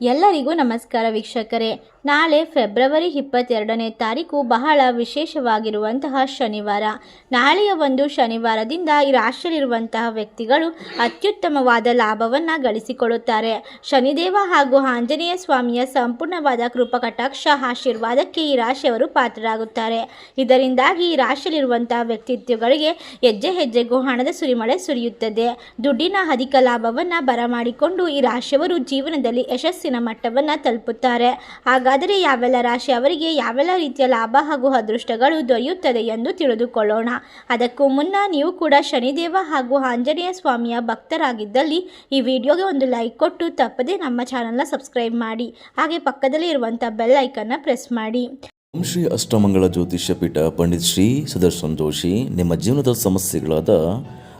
ಎಲ್ಲರಿಗೂ ನಮಸ್ಕಾರ ವೀಕ್ಷಕರೇ. ನಾಳೆ ಫೆಬ್ರವರಿ ಇಪ್ಪತ್ತೆರಡನೇ ತಾರೀಕು ಬಹಳ ವಿಶೇಷವಾಗಿರುವಂತಹ ಶನಿವಾರ. ನಾಳೆಯ ಒಂದು ಶನಿವಾರದಿಂದ ಈ ರಾಶಿಯಲ್ಲಿರುವಂತಹ ವ್ಯಕ್ತಿಗಳು ಅತ್ಯುತ್ತಮವಾದ ಲಾಭವನ್ನು ಗಳಿಸಿಕೊಳ್ಳುತ್ತಾರೆ. ಶನಿದೇವ ಹಾಗೂ ಆಂಜನೇಯ ಸ್ವಾಮಿಯ ಸಂಪೂರ್ಣವಾದ ಕೃಪಕಟಾಕ್ಷ ಆಶೀರ್ವಾದಕ್ಕೆ ಈ ರಾಶಿಯವರು ಪಾತ್ರರಾಗುತ್ತಾರೆ. ಇದರಿಂದಾಗಿ ಈ ರಾಶಿಯಲ್ಲಿರುವಂತಹ ವ್ಯಕ್ತಿತ್ವಗಳಿಗೆ ಹೆಜ್ಜೆ ಹೆಜ್ಜೆಗೂ ಹಣದ ಸುರಿಮಳೆ ಸುರಿಯುತ್ತದೆ. ದುಡ್ಡಿನ ಅಧಿಕ ಲಾಭವನ್ನು ಬರಮಾಡಿಕೊಂಡು ಈ ರಾಶಿಯವರು ಜೀವನದಲ್ಲಿ ಯಶಸ್ಸಿನ ಮಟ್ಟವನ್ನು ತಲುಪುತ್ತಾರೆ. ಹಾಗಾದರೆ ಯಾವೆಲ್ಲ ರಾಶಿ ಅವರಿಗೆ ಯಾವೆಲ್ಲ ರೀತಿಯ ಲಾಭ ಹಾಗೂ ಅದೃಷ್ಟಗಳು ದೊರೆಯುತ್ತದೆ ಎಂದು ತಿಳಿದುಕೊಳ್ಳೋಣ. ಅದಕ್ಕೂ ಮುನ್ನ ನೀವು ಕೂಡ ಶನಿದೇವ ಹಾಗೂ ಆಂಜನೇಯ ಸ್ವಾಮಿಯ ಭಕ್ತರಾಗಿದ್ದಲ್ಲಿ ಈ ವಿಡಿಯೋಗೆ ಒಂದು ಲೈಕ್ ಕೊಟ್ಟು ತಪ್ಪದೇ ನಮ್ಮ ಚಾನಲ್ನ ಸಬ್ಸ್ಕ್ರೈಬ್ ಮಾಡಿ. ಹಾಗೆ ಪಕ್ಕದಲ್ಲಿ ಇರುವಂಥ ಬೆಲ್ ಐಕನ್ನ ಪ್ರೆಸ್ ಮಾಡಿ. ಓಂ ಶ್ರೀ ಅಷ್ಟಮಂಗಳ ಜ್ಯೋತಿಷ್ಯ ಪೀಠ ಪಂಡಿತ್ ಶ್ರೀ ಸುದರ್ಶನ್ ಜೋಶಿ ನಿಮ್ಮ ಜೀವನದ ಸಮಸ್ಯೆಗಳಾದ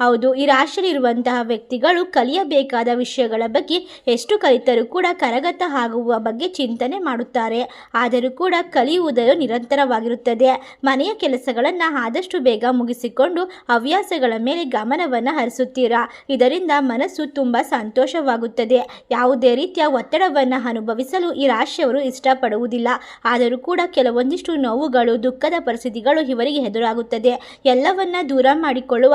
ಹೌದು, ಈ ರಾಶಿಯಲ್ಲಿರುವಂತಹ ವ್ಯಕ್ತಿಗಳು ಕಲಿಯಬೇಕಾದ ವಿಷಯಗಳ ಬಗ್ಗೆ ಎಷ್ಟು ಕಲಿತರೂ ಕೂಡ ಕರಗತ ಆಗುವ ಬಗ್ಗೆ ಚಿಂತನೆ ಮಾಡುತ್ತಾರೆ. ಆದರೂ ಕೂಡ ಕಲಿಯುವುದರ ನಿರಂತರವಾಗಿರುತ್ತದೆ. ಮನೆಯ ಕೆಲಸಗಳನ್ನು ಆದಷ್ಟು ಬೇಗ ಮುಗಿಸಿಕೊಂಡು ಹವ್ಯಾಸಗಳ ಮೇಲೆ ಗಮನವನ್ನು ಹರಿಸುತ್ತೀರಾ? ಇದರಿಂದ ಮನಸ್ಸು ತುಂಬ ಸಂತೋಷವಾಗುತ್ತದೆ. ಯಾವುದೇ ರೀತಿಯ ಒತ್ತಡವನ್ನು ಅನುಭವಿಸಲು ಈ ರಾಶಿಯವರು ಇಷ್ಟಪಡುವುದಿಲ್ಲ. ಆದರೂ ಕೂಡ ಕೆಲವೊಂದಿಷ್ಟು ನೋವುಗಳು, ದುಃಖದ ಪರಿಸ್ಥಿತಿಗಳು ಇವರಿಗೆ ಎದುರಾಗುತ್ತದೆ. ಎಲ್ಲವನ್ನ ದೂರ ಮಾಡಿಕೊಳ್ಳುವ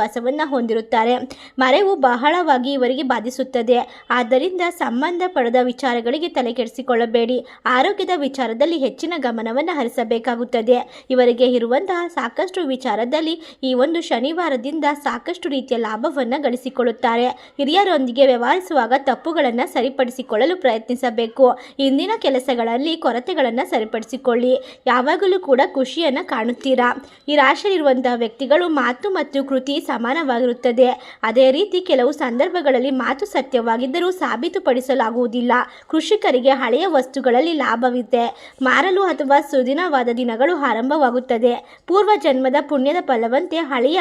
ಆತ್ಮವಿಶ್ವಾಸವನ್ನು ಹೊಂದಿರುತ್ತಾರೆ. ಮರೆವು ಬಹಳವಾಗಿ ಇವರಿಗೆ ಬಾಧಿಸುತ್ತದೆ. ಆದ್ದರಿಂದ ಸಂಬಂಧ ಪಡೆದ ವಿಚಾರಗಳಿಗೆ ತಲೆ ಕೆಡಿಸಿಕೊಳ್ಳಬೇಡಿ. ಆರೋಗ್ಯದ ವಿಚಾರದಲ್ಲಿ ಹೆಚ್ಚಿನ ಗಮನವನ್ನು ಹರಿಸಬೇಕಾಗುತ್ತದೆ. ಇವರಿಗೆ ಇರುವಂತಹ ಸಾಕಷ್ಟು ವಿಚಾರದಲ್ಲಿ ಈ ಒಂದು ಶನಿವಾರದಿಂದ ಸಾಕಷ್ಟು ರೀತಿಯ ಲಾಭವನ್ನು ಗಳಿಸಿಕೊಳ್ಳುತ್ತಾರೆ. ಹಿರಿಯರೊಂದಿಗೆ ವ್ಯವಹರಿಸುವಾಗ ತಪ್ಪುಗಳನ್ನು ಸರಿಪಡಿಸಿಕೊಳ್ಳಲು ಪ್ರಯತ್ನಿಸಬೇಕು. ಇಂದಿನ ಕೆಲಸಗಳಲ್ಲಿ ಕೊರತೆಗಳನ್ನು ಸರಿಪಡಿಸಿಕೊಳ್ಳಿ. ಯಾವಾಗಲೂ ಕೂಡ ಖುಷಿಯನ್ನು ಕಾಣುತ್ತೀರಾ? ಈ ರಾಶಿಯಲ್ಲಿರುವಂತಹ ವ್ಯಕ್ತಿಗಳು ಮಾತು ಮತ್ತು ಕೃತಿ ಸಮಾನವಾಗಿರುತ್ತದೆ. ಅದೇ ರೀತಿ ಕೆಲವು ಸಂದರ್ಭಗಳಲ್ಲಿ ಮಾತು ಸತ್ಯವಾಗಿದ್ದರೂ ಸಾಬೀತುಪಡಿಸಲಾಗುವುದಿಲ್ಲ. ಕೃಷಿಕರಿಗೆ ಹಳೆಯ ವಸ್ತುಗಳಲ್ಲಿ ಲಾಭವಿದೆ. ಮಾರಲು ಅಥವಾ ಸುದಿನವಾದ ದಿನಗಳು ಆರಂಭವಾಗುತ್ತದೆ. ಪೂರ್ವ ಜನ್ಮದ ಪುಣ್ಯದ ಫಲವಂತೆ ಹಳೆಯ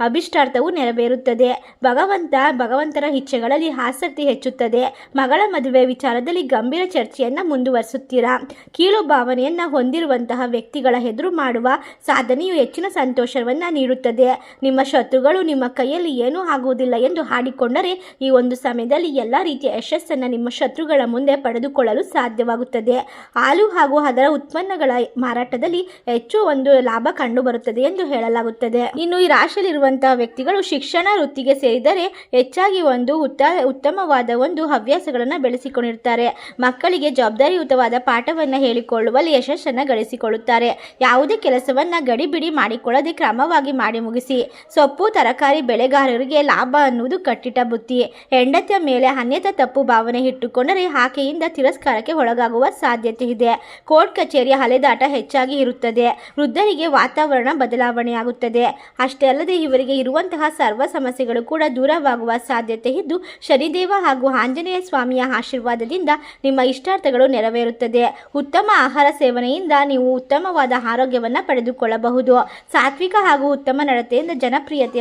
ಅಭಿಷ್ಟಾರ್ಥವು ನೆರವೇರುತ್ತದೆ. ಭಗವಂತ ಭಗವಂತನ ಇಚ್ಛೆಗಳಲ್ಲಿ ಆಸಕ್ತಿ ಹೆಚ್ಚುತ್ತದೆ. ಮಗಳ ಮದುವೆ ವಿಚಾರದಲ್ಲಿ ಗಂಭೀರ ಚರ್ಚೆಯನ್ನು ಮುಂದುವರಿಸುತ್ತೀರಾ? ಕೀಳು ಭಾವನೆಯನ್ನು ಹೊಂದಿರುವಂತಹ ವ್ಯಕ್ತಿಗಳ ಎದುರು ಮಾಡುವ ಸಾಧನೆಯು ಹೆಚ್ಚಿನ ಸಂತೋಷವನ್ನು ನೀಡುತ್ತದೆ. ನಿಮ್ಮ ಶತ್ರುಗಳು ನಿಮ್ಮ ಕೈಯಲ್ಲಿ ಏನೂ ಆಗುವುದಿಲ್ಲ ಎಂದು ಹಾಡಿಕೊಂಡರೆ ಈ ಒಂದು ಸಮಯದಲ್ಲಿ ಎಲ್ಲ ರೀತಿಯ ಯಶಸ್ಸನ್ನು ನಿಮ್ಮ ಶತ್ರುಗಳ ಮುಂದೆ ಪಡೆದುಕೊಳ್ಳಲು ಸಾಧ್ಯವಾಗುತ್ತದೆ. ಹಾಲು ಹಾಗೂ ಅದರ ಉತ್ಪನ್ನಗಳ ಮಾರಾಟದಲ್ಲಿ ಹೆಚ್ಚು ಒಂದು ಲಾಭ ಕಂಡುಬರುತ್ತದೆ ಎಂದು ಹೇಳಲಾಗುತ್ತದೆ. ಇನ್ನು ಈ ರಾಶಿಯಲ್ಲಿರುವಂತಹ ವ್ಯಕ್ತಿಗಳು ಶಿಕ್ಷಣ ವೃತ್ತಿಗೆ ಸೇರಿದರೆ ಹೆಚ್ಚಾಗಿ ಒಂದು ಉತ್ತ, ಉತ್ತಮವಾದ ಒಂದು ಹವ್ಯಾಸಗಳನ್ನು ಬೆಳೆಸಿಕೊಂಡಿರುತ್ತಾರೆ ಮಕ್ಕಳಿಗೆ ಜವಾಬ್ದಾರಿಯುತವಾದ ಪಾಠವನ್ನು ಹೇಳಿಕೊಳ್ಳುವಲ್ಲಿ ಯಶಸ್ಸನ್ನು ಗಳಿಸಿಕೊಳ್ಳುತ್ತಾರೆ. ಯಾವುದೇ ಕೆಲಸವನ್ನು ಗಡಿಬಿಡಿ ಮಾಡಿಕೊಳ್ಳದೆ ಕ್ರಮವಾಗಿ ಮಾಡಿ ಮುಗಿಸಿ. ಸೊಪ್ಪು ತರಕಾರಿ ಬೆಳೆಗಾರರಿಗೆ ಲಾಭ ಅನ್ನುವುದು ಕಟ್ಟಿಟ್ಟ ಬುತ್ತಿ ಹೆಂಡತಿಯ ಮೇಲೆ ಅನ್ಯತ ತಪ್ಪು ಭಾವನೆ ಇಟ್ಟುಕೊಂಡರೆ ಆಕೆಯಿಂದ ತಿರಸ್ಕಾರಕ್ಕೆ ಒಳಗಾಗುವ ಸಾಧ್ಯತೆ ಇದೆ. ಕೋರ್ಟ್ ಕಚೇರಿಯ ಅಲೆದಾಟ ಹೆಚ್ಚಾಗಿ ಇರುತ್ತದೆ. ವೃದ್ಧರಿಗೆ ವಾತಾವರಣ ಬದಲಾವಣೆಯಾಗುತ್ತದೆ. ಅಷ್ಟೇ ಅಲ್ಲದೆ ಇವರಿಗೆ ಇರುವಂತಹ ಸರ್ವ ಸಮಸ್ಯೆಗಳು ಕೂಡ ದೂರವಾಗುವ ಸಾಧ್ಯತೆ ಇದ್ದು, ಶನಿದೇವ ಹಾಗೂ ಆಂಜನೇಯ ಸ್ವಾಮಿಯ ಆಶೀರ್ವಾದದಿಂದ ನಿಮ್ಮ ಇಷ್ಟಾರ್ಥಗಳು ನೆರವೇರುತ್ತದೆ. ಉತ್ತಮ ಆಹಾರ ಸೇವನೆಯಿಂದ ನೀವು ಉತ್ತಮವಾದ ಆರೋಗ್ಯವನ್ನು ಪಡೆದುಕೊಳ್ಳಬಹುದು. ಸಾತ್ವಿಕ ಹಾಗೂ ಉತ್ತಮ ನಡತೆಯಿಂದ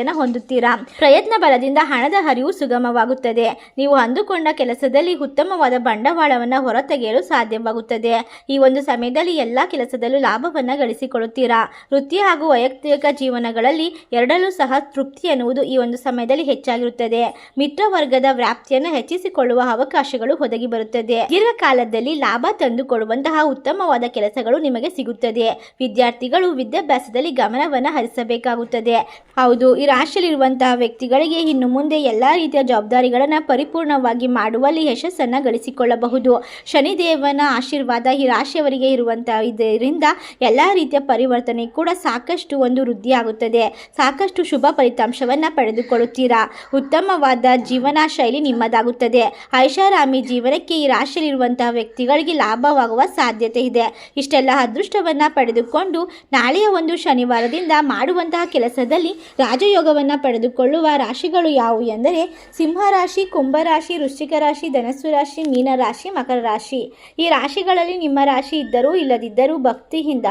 ಜನಪ್ರಿಯತೆಯನ್ನು ಹೊಂದುತ್ತೀರಾ? ಪ್ರಯತ್ನ ಬಲದಿಂದ ಹಣದ ಹರಿವು ಸುಗಮವಾಗುತ್ತದೆ. ನೀವು ಅಂದುಕೊಂಡ ಕೆಲಸದಲ್ಲಿ ಉತ್ತಮವಾದ ಬಂಡವಾಳವನ್ನು ಹೊರತೆಗೆಯಲು ಸಾಧ್ಯವಾಗುತ್ತದೆ. ಈ ಒಂದು ಸಮಯದಲ್ಲಿ ಎಲ್ಲ ಕೆಲಸದಲ್ಲೂ ಲಾಭವನ್ನು ಗಳಿಸಿಕೊಳ್ಳುತ್ತೀರಾ? ವೃತ್ತಿ ಹಾಗೂ ವೈಯಕ್ತಿಕ ಜೀವನಗಳಲ್ಲಿ ಎರಡಲ್ಲೂ ಸಹ ತೃಪ್ತಿ ಎನ್ನುವುದು ಈ ಒಂದು ಸಮಯದಲ್ಲಿ ಹೆಚ್ಚಾಗಿರುತ್ತದೆ. ಮಿತ್ರ ವರ್ಗದ ವ್ಯಾಪ್ತಿಯನ್ನು ಹೆಚ್ಚಿಸಿಕೊಳ್ಳುವ ಅವಕಾಶಗಳು ಒದಗಿ ಬರುತ್ತದೆ. ದೀರ್ಘಕಾಲದಲ್ಲಿ ಲಾಭ ತಂದುಕೊಡುವಂತಹ ಉತ್ತಮವಾದ ಕೆಲಸಗಳು ನಿಮಗೆ ಸಿಗುತ್ತದೆ. ವಿದ್ಯಾರ್ಥಿಗಳು ವಿದ್ಯಾಭ್ಯಾಸದಲ್ಲಿ ಗಮನವನ್ನು ಹರಿಸಬೇಕಾಗುತ್ತದೆ. ಹೌದು, ಈ ರಾಶಿಯಲ್ಲಿರುವಂತಹ ವ್ಯಕ್ತಿಗಳಿಗೆ ಇನ್ನು ಮುಂದೆ ಎಲ್ಲ ರೀತಿಯ ಜವಾಬ್ದಾರಿಗಳನ್ನು ಪರಿಪೂರ್ಣವಾಗಿ ಮಾಡುವಲ್ಲಿ ಯಶಸ್ಸನ್ನು ಗಳಿಸಿಕೊಳ್ಳಬಹುದು. ಶನಿದೇವನ ಆಶೀರ್ವಾದ ಈ ರಾಶಿಯವರಿಗೆ ಇರುವಂತಹ ಇದರಿಂದ ಎಲ್ಲ ರೀತಿಯ ಪರಿವರ್ತನೆ ಕೂಡ ಸಾಕಷ್ಟು ಒಂದು ವೃದ್ಧಿಯಾಗುತ್ತದೆ. ಸಾಕಷ್ಟು ಶುಭ ಫಲಿತಾಂಶವನ್ನು ಪಡೆದುಕೊಳ್ಳುತ್ತೀರಾ? ಉತ್ತಮವಾದ ಜೀವನ ಶೈಲಿ ನಿಮ್ಮದಾಗುತ್ತದೆ. ಐಷಾರಾಮಿ ಜೀವನಕ್ಕೆ ಈ ರಾಶಿಯಲ್ಲಿರುವಂತಹ ವ್ಯಕ್ತಿಗಳಿಗೆ ಲಾಭವಾಗುವ ಸಾಧ್ಯತೆ ಇದೆ. ಇಷ್ಟೆಲ್ಲ ಅದೃಷ್ಟವನ್ನು ಪಡೆದುಕೊಂಡು ನಾಳೆಯ ಒಂದು ಶನಿವಾರದಿಂದ ಮಾಡುವಂತಹ ಕೆಲಸದಲ್ಲಿ ರಾಜಯೋಗ ಯೋಗವನ್ನು ಪಡೆದುಕೊಳ್ಳುವ ರಾಶಿಗಳು ಯಾವುವು ಎಂದರೆ ಸಿಂಹರಾಶಿ, ಕುಂಭರಾಶಿ ಕುಂಭ ರಾಶಿ ವೃಶ್ಚಿಕ ರಾಶಿ ಧನಸ್ಸು ರಾಶಿ ಮೀನರಾಶಿ ಮಕರ ರಾಶಿ ಈ ರಾಶಿಗಳಲ್ಲಿ ನಿಮ್ಮ ರಾಶಿ ಇದ್ದರೂ ಇಲ್ಲದಿದ್ದರೂ ಭಕ್ತಿಯಿಂದ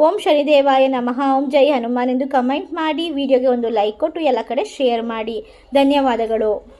ಓಂ ಶನಿದೇವಾಯ ನಮಃ, ಓಂ ಜೈ ಹನುಮಾನ್ ಎಂದು ಕಮೆಂಟ್ ಮಾಡಿ, ವಿಡಿಯೋಗೆ ಒಂದು ಲೈಕ್ ಕೊಟ್ಟು ಎಲ್ಲ ಕಡೆ ಶೇರ್ ಮಾಡಿ. ಧನ್ಯವಾದಗಳು.